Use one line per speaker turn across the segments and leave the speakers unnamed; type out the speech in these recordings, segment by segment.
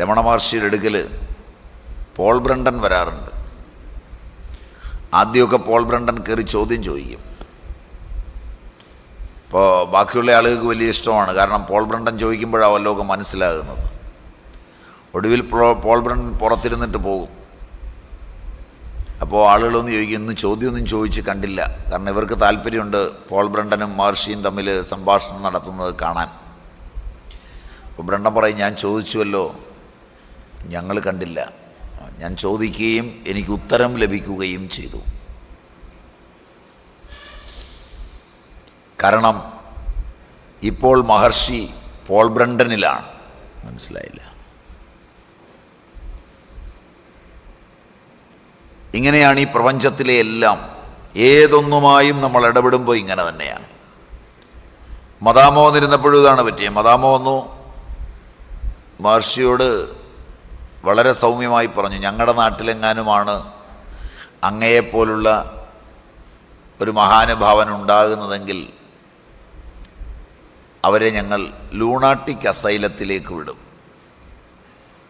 രമണ മഹർഷിയുടെ അടുക്കൽ Paul Brendon വരാറുണ്ട്. ആദ്യമൊക്കെ പോൾ ബ്രണ്ടൻ കയറി ചോദ്യം ചോദിക്കും. ഇപ്പോൾ ബാക്കിയുള്ള ആളുകൾക്ക് വലിയ ഇഷ്ടമാണ്. കാരണം പോൾ ബ്രണ്ടൻ ചോദിക്കുമ്പോഴാണ് ഒക്കെ മനസ്സിലാകുന്നത്. ഒടുവിൽ പോൾ ബ്രണ്ടൻ പുറത്തിരുന്നിട്ട് പോകും. അപ്പോൾ ആളുകളൊന്നും ചോദിക്കും ഇന്ന് ചോദ്യമൊന്നും ചോദിച്ച് കണ്ടില്ല. കാരണം ഇവർക്ക് താല്പര്യമുണ്ട് പോൾ ബ്രണ്ടനും മഹർഷിയും തമ്മിൽ സംഭാഷണം നടത്തുന്നത് കാണാൻ. അപ്പോൾ ബ്രണ്ടൻ പറയും ഞാൻ ചോദിച്ചുവല്ലോ. ഞങ്ങൾ കണ്ടില്ല. ഞാൻ ചോദിക്കുകയും എനിക്ക് ഉത്തരം ലഭിക്കുകയും ചെയ്തു. കാരണം ഇപ്പോൾ മഹർഷി പോൾ ബ്രണ്ടനിലാണ്. മനസ്സിലായില്ല. ഇങ്ങനെയാണ് ഈ പ്രപഞ്ചത്തിലെ എല്ലാം. ഏതൊന്നുമായും നമ്മൾ ഇടപെടുമ്പോൾ ഇങ്ങനെ തന്നെയാണ്. മതാമോ വന്നിരുന്നപ്പോഴും ഇതാണ് പറ്റിയത് മദാമോ വന്നു. മഹർഷിയോട് വളരെ സൗമ്യമായി പറഞ്ഞു ഞങ്ങളുടെ നാട്ടിലെങ്ങാനുമാണ് അങ്ങയെപ്പോലുള്ള ഒരു മഹാനുഭാവൻ ഉണ്ടാകുന്നതെങ്കിൽ അവരെ ഞങ്ങൾ ലൂണാട്ടിക് അസൈലത്തിലേക്ക് വിടും.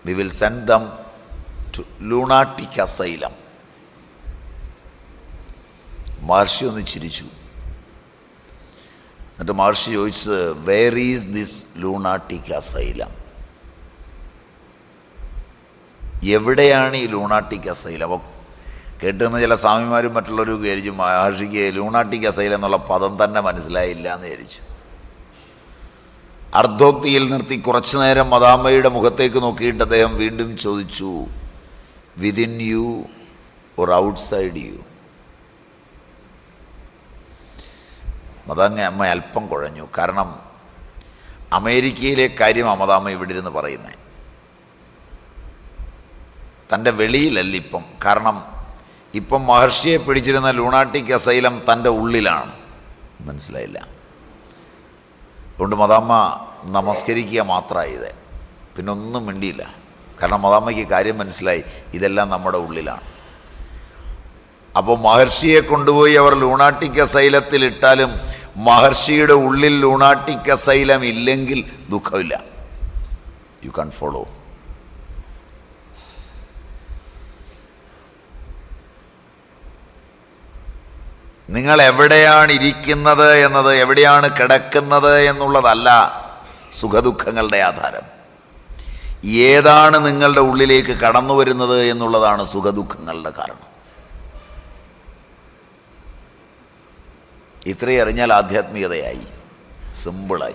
We will send them to lunatic asylum. മഹർഷി ഒന്ന് ചിരിച്ചു. എന്നിട്ട് മഹർഷി ചോദിച്ചത് where is this lunatic asylum? എവിടെയാണ് ഈ ലൂണാട്ടിക് അസൈലം? കേട്ടുന്ന ചില സ്വാമിമാരും മറ്റുള്ളവരും വിചാരിച്ചു മഹർഷിക്ക് ലൂണാട്ടിക് അസൈലം എന്നുള്ള പദം തന്നെ മനസ്സിലായില്ല എന്ന് വിചാരിച്ചു. അർദ്ധോക്തിയിൽ നിർത്തി കുറച്ചു നേരം മദാമ്മയുടെ മുഖത്തേക്ക് നോക്കിയിട്ട് അദ്ദേഹം വീണ്ടും ചോദിച്ചു within you or outside you മദാങ്ങ അമ്മ അല്പം കുഴഞ്ഞു. കാരണം അമേരിക്കയിലെ കാര്യം മദാമ്മ ഇവിടെ ഇരുന്ന് പറയുന്നത് തന്റെ വെളിയിലല്ല ഇപ്പം. കാരണം ഇപ്പം മഹർഷിയെ പിടിച്ചിരുന്ന ലൂണാട്ടിക് അസൈലം തന്റെ ഉള്ളിലാണ്. മനസ്സിലായില്ല. അതുകൊണ്ട് മദാമ്മ നമസ്കരിക്കുക മാത്രമായത് പിന്നെ ഒന്നും മിണ്ടിയില്ല. കാരണം മദാമ്മയ്ക്ക് കാര്യം മനസ്സിലായി. ഇതെല്ലാം നമ്മുടെ ഉള്ളിലാണ്. അപ്പോൾ മഹർഷിയെ കൊണ്ടുപോയി അവർ ലൂണാട്ടിക് അസൈലത്തിൽ ഇട്ടാലും മഹർഷിയുടെ ഉള്ളിൽ ലൂണാട്ടിക് അസൈലം ഇല്ലെങ്കിൽ ദുഃഖമില്ല. യു കാൺ ഫോളോ നിങ്ങൾ എവിടെയാണ് ഇരിക്കുന്നത് എന്നത് എവിടെയാണ് കിടക്കുന്നത് എന്നുള്ളതല്ല സുഖദുഃഖങ്ങളുടെ ആധാരം. ഏതാണ് നിങ്ങളുടെ ഉള്ളിലേക്ക് കടന്നു വരുന്നത് എന്നുള്ളതാണ് സുഖദുഃഖങ്ങളുടെ കാരണം. ഇത്രയും അറിഞ്ഞാൽ ആധ്യാത്മികതയായി സിമ്പിളായി